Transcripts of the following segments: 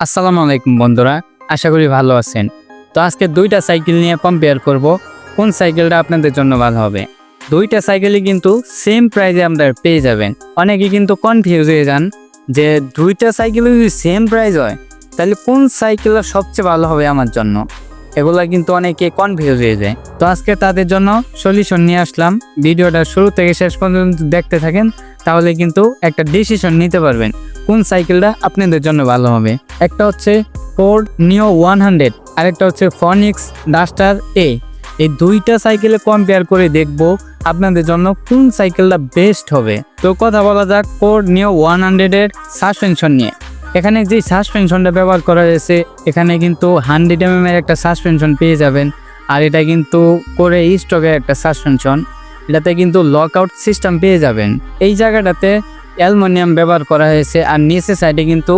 আসসালামু আলাইকুম বন্ধুরা, আশা করি ভালো আছেন। তো আজকে দুইটা সাইকেল নিয়ে কম্পেয়ার করব, কোন সাইকেলটা আপনাদের জন্য ভালো হবে। দুইটা সাইকেলই কিন্তু সেম প্রাইসে আপনারা পেয়ে যাবেন। অনেকে কিন্তু কনফিউজ হয়ে যান যে দুইটা সাইকেল যদি সেম প্রাইস হয়, তাহলে কোন সাইকেলটা সবচেয়ে ভালো হবে আমার জন্য? এগুলা কিন্তু অনেকে কনফিউজ হয়ে যায়। তো আজকে তাদের জন্য সলিউশন নিয়ে আসলাম। ভিডিওটা শুরু থেকে শেষ পর্যন্ত দেখতে থাকেন। তাহলে কিন্তু একটা ডিসিশন নিতে পারবেন। কোন সাইকেলটা আপনাদের জন্য ভালো হবে? একটা হচ্ছে ফোর্ড নিও ওয়ান হান্ড্রেড আরেকটা হচ্ছে ফনিক্স ডাস্টার এ এই দুইটা সাইকেলে কম্পেয়ার করে দেখব আপনাদের জন্য কোন সাইকেলটা বেস্ট হবে। তো কথা বলা যাক ফোর্ড নিও ওয়ান হান্ড্রেডের সাসপেনশন নিয়ে। এখানে যে সাসপেনশনটা ব্যবহার করা হয়েছে, এখানে কিন্তু হান্ড্রেড এম এর একটা সাসপেনশন পেয়ে যাবেন। আর এটা কিন্তু করে স্টকের একটা সাসপেনশন এটাতে কিন্তু লক আউট সিস্টেম পেয়ে যাবেন। এই জায়গাটাতে অ্যালমোনিয়াম ব্যবহার করা হয়েছে আর নিচে সাইডে কিন্তু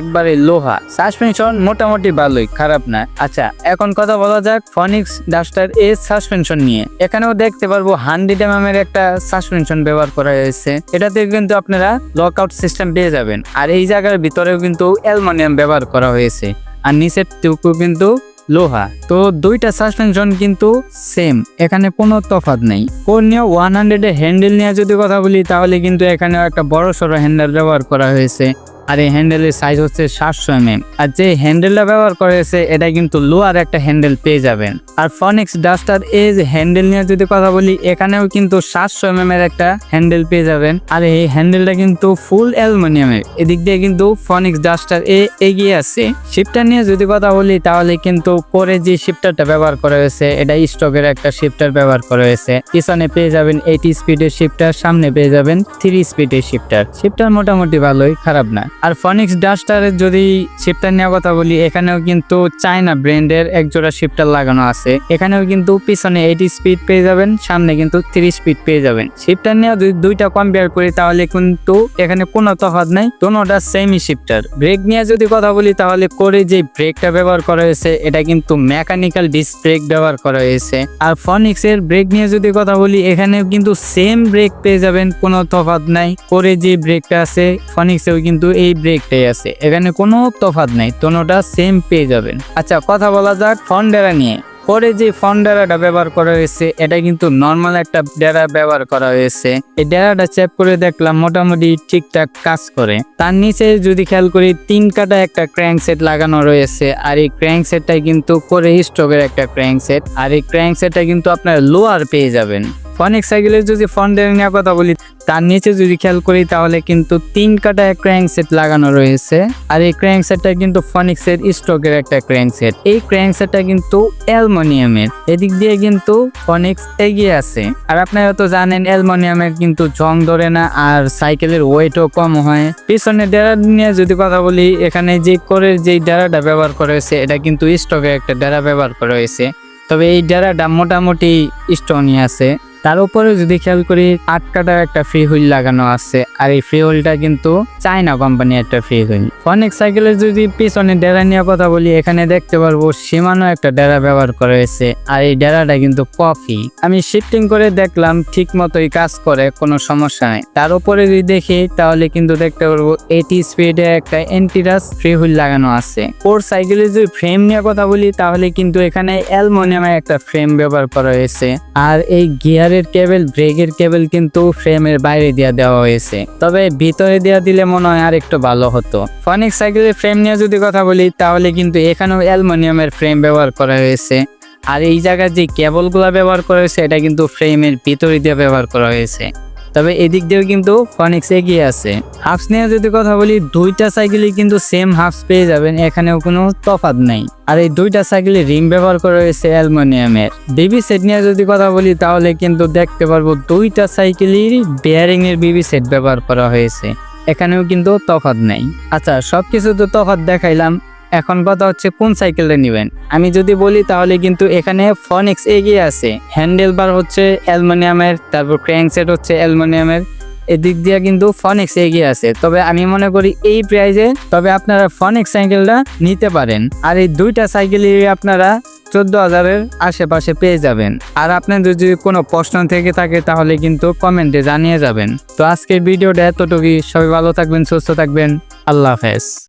একবারে লোহা। সাসপেনশন মোটামুটি ভালোই, খারাপ না। আচ্ছা এখন কথা বলা যাক ফনিক্স ডাস্টার এ সাসপেনশন নিয়ে। এখানেও দেখতে পারব হান্ড্রেড এম এর একটা সাসপেনশন ব্যবহার করা হয়েছে। এটাতে কিন্তু আপনারা লক আউট সিস্টেম পেয়ে যাবেন। আর এই জায়গার ভিতরেও কিন্তু অ্যালমোনিয়াম ব্যবহার করা হয়েছে। আর নিচের টুকু কিন্তু লোহা। তো দুইটা সাসপেনশন কিন্তু সেম এখানে কোনো তফাত নেই। কর্নিয়া নিয়ে ওয়ান হান্ড্রেডের হ্যান্ডেল নিয়ে যদি কথা বলি, তাহলে কিন্তু এখানে একটা বড় সড়ো হ্যান্ডেল ব্যবহার করা হয়েছে। আর এই হ্যান্ডেলের সাইজ হচ্ছে সাতশো এম আর যে হ্যান্ডেলটা ব্যবহার করা হয়েছে, এটা কিন্তু লোহার একটা হ্যান্ডেল পেয়ে যাবেন। আর ফনিক্স ডাস্টার এই যে হ্যান্ডেল নিয়ে যদি কথা বলি, এখানেও কিন্তু সাতশো এম এর একটা হ্যান্ডেল পেয়ে যাবেন। আর এই হ্যান্ডেলটা কিন্তু ফুল অ্যালুমিনিয়ামের এদিক দিয়ে কিন্তু ফনিক্স ডাস্টার এ এগিয়ে আছে। শিফটার নিয়ে যদি কথা বলি, তাহলে কিন্তু পরে যে শিফটারটা ব্যবহার করা হয়েছে, এটা স্টকের একটা শিফটার ব্যবহার করা হয়েছে। পিছনে পেয়ে যাবেন এইটি স্পিডের শিফটার সামনে পেয়ে যাবেন থ্রি স্পিডের শিফটার শিফটার মোটামুটি ভালোই, খারাপ না। আর ফনিক্স ডাস্টারের যদি শিফটার নেওয়ার কথা বলি, এখানেও কিন্তু চায়না ব্র্যান্ডের এক জোড়া শিফটার লাগানো আছে। এখানেও কিন্তু পিছনে এইটি স্পিড পেয়ে যাবেন, সামনে কিন্তু থ্রি স্পিড পেয়ে যাবেন। শিফটার নিয়ে যদি দুইটা কম্পেয়ার করি তাহলে কিন্তু এখানে কোনো তফাত নাই দোনোটা সেমই শিফটার ব্রেক নিয়ে যদি কথা বলি তাহলে করে যে ব্রেকটা ব্যবহার করা হয়েছে, এটা কিন্তু মেকানিক্যাল ডিস্ক ব্রেক ব্যবহার করা হয়েছে। আর ফনিক্স এর ব্রেক নিয়ে যদি কথা বলি, এখানেও কিন্তু সেম ব্রেক পেয়ে যাবেন, কোনো তফাৎ নাই। করে যে ব্রেকটা আছে ফনিক্সেও কিন্তু এই ব্রেকটাই আছে। এখানে কোনো তফাৎ নাই দোনোটা সেম পেয়ে যাবেন। আচ্ছা কথা বলা যাক ফন্ডেরা নিয়ে। পরে যে ফন ডেরাটা ব্যবহার করা হয়েছে, এটা কিন্তু নর্মাল একটা ডেরা ব্যবহার করা হয়েছে। এই ডেরাটা চেক করে দেখলাম মোটামুটি ঠিকঠাক কাজ করে। তার নিচে যদি খেয়াল করি, তিন কাটা একটা ক্র্যাঙ্ক সেট লাগানো রয়েছে, আর এই ক্র্যাঙ্ক সেটটা কিন্তু করে স্টকের একটা ক্র্যাঙ্ক সেট আর এই ক্র্যাঙ্ক সেটটা কিন্তু আপনার লোয়ার পেয়ে যাবেন। অনেক সাইকেলের যদি ফন্ডের নেওয়ার কথা বলি, তার নিচে যদি খেয়াল করি, তাহলে কিন্তু তিন কাটা ক্র্যাঙ্ক সেট লাগানো রয়েছে। আর এই ক্র্যাঙ্ক সেটটা কিন্তু ফনিক্সের স্টকের একটা ক্র্যাঙ্ক সেট এই ক্র্যাঙ্ক সেটটা কিন্তু অ্যালমোনিয়ামের এদিক দিয়ে কিন্তু ফনিক্স এগিয়ে আছে। আর আপনারা তো জানেন অ্যালমোনিয়ামের কিন্তু জং ধরে না, আর সাইকেলের ওয়েটও কম হয়। পিছনে ডেরা নিয়ে যদি কথা বলি, এখানে যে করে যে ডেরাটা ব্যবহার করা হয়েছে, এটা কিন্তু স্টকের একটা ডেরা ব্যবহার করা হয়েছে। তবে এই ডেরাটা মোটামুটি স্টোনই আছে। তার উপরে যদি খেয়াল করি, আট কাটার একটা ফ্রি হুইল লাগানো আছে। আর এই ফ্রি হুইলটা কিন্তু চায়না কোম্পানি একটা ফ্রি হুইল অনেক সাইকেলের যদি পিছনে ডেরা নিয়ে কথা বলি, এখানে দেখতে পারব সীমানো একটা ডেরা ব্যবহার করা হয়েছে। আর এই ডেরাটা কিন্তু কফি। আমি শিফটিং করে দেখলাম ঠিক মতোই কাজ করে, কোনো সমস্যা নেই। তার উপরে যদি দেখি, তাহলে কিন্তু দেখতে পারব এইটি স্পিডে একটা এন্টিরাস ফ্রি হুইল লাগানো আছে। ওর সাইকেলের যদি ফ্রেম নিয়ে কথা বলি, তাহলে কিন্তু এখানে অ্যালমোনিয়ামের একটা ফ্রেম ব্যবহার করা হয়েছে। আর এই গিয়ারের কেবল, ব্রেকের কেবল কিন্তু ফ্রেমের বাইরে দিয়ে দেওয়া হয়েছে। তবে ভিতরে দেওয়া দিলে মনে হয় আর একটু ভালো হতো। ফনিক সাইকেলের ফ্রেম নিয়ে যদি কথা বলি, তাহলে কিন্তু এখানেও অ্যালমোনিয়ামের ফ্রেম ব্যবহার করা হয়েছে। আর এই জায়গায় যে কেবলগুলো ব্যবহার করা হয়েছে, এটা কিন্তু ফ্রেমের ভিতরে দিয়ে ব্যবহার করা হয়েছে। তবে এদিক দিয়েও কিন্তু ফনিক্স এগিয়ে আছে। হাফস নিয়ে যদি কথা বলি, দুইটা সাইকেলই কিন্তু সেম হাফস পেয়ে যাবেন, এখানেও কোনো তফাৎ নাই। আর এই দুইটা সাইকেলে রিম ব্যবহার করা হয়েছে অ্যালমোনিয়ামের। বিবি সেট নিয়ে যদি কথা বলি, তাহলে কিন্তু দেখতে পারব দুইটা সাইকেলই বেয়ারিং এর বিবি সেট ব্যবহার করা হয়েছে। এখানেও কিন্তু তফাৎ নাই। আচ্ছা সবকিছু তো তফাৎ দেখাইলাম। এখন কথা হচ্ছে কোন সাইকেলটা নেবেন? আমি যদি বলি তাহলে কিন্তু এখানে ফনিক্স এগিয়ে আছে। হ্যান্ডেল বার হচ্ছে অ্যালমোনিয়ামের, তারপর ক্র্যাঙ্ক সেট হচ্ছে অ্যালমোনিয়ামের। এদিক দিয়ে কিন্তু ফনিক্স এগিয়ে আছে। তবে আমি মনে করি এই প্রাইজে তবে আপনারা ফনিক্স সাইকেলটা নিতে পারেন। আর এই দুইটা সাইকেলই আপনারা চোদ্দ হাজারের আশেপাশে পেয়ে যাবেন। আর আপনাদের যদি কোনো প্রশ্ন থেকে থাকে তাহলে কিন্তু কমেন্টে জানিয়ে যাবেন। তো আজকের ভিডিওটা এতটুকুই। সবাই ভালো থাকবেন, সুস্থ থাকবেন। আল্লাহ হাফেজ।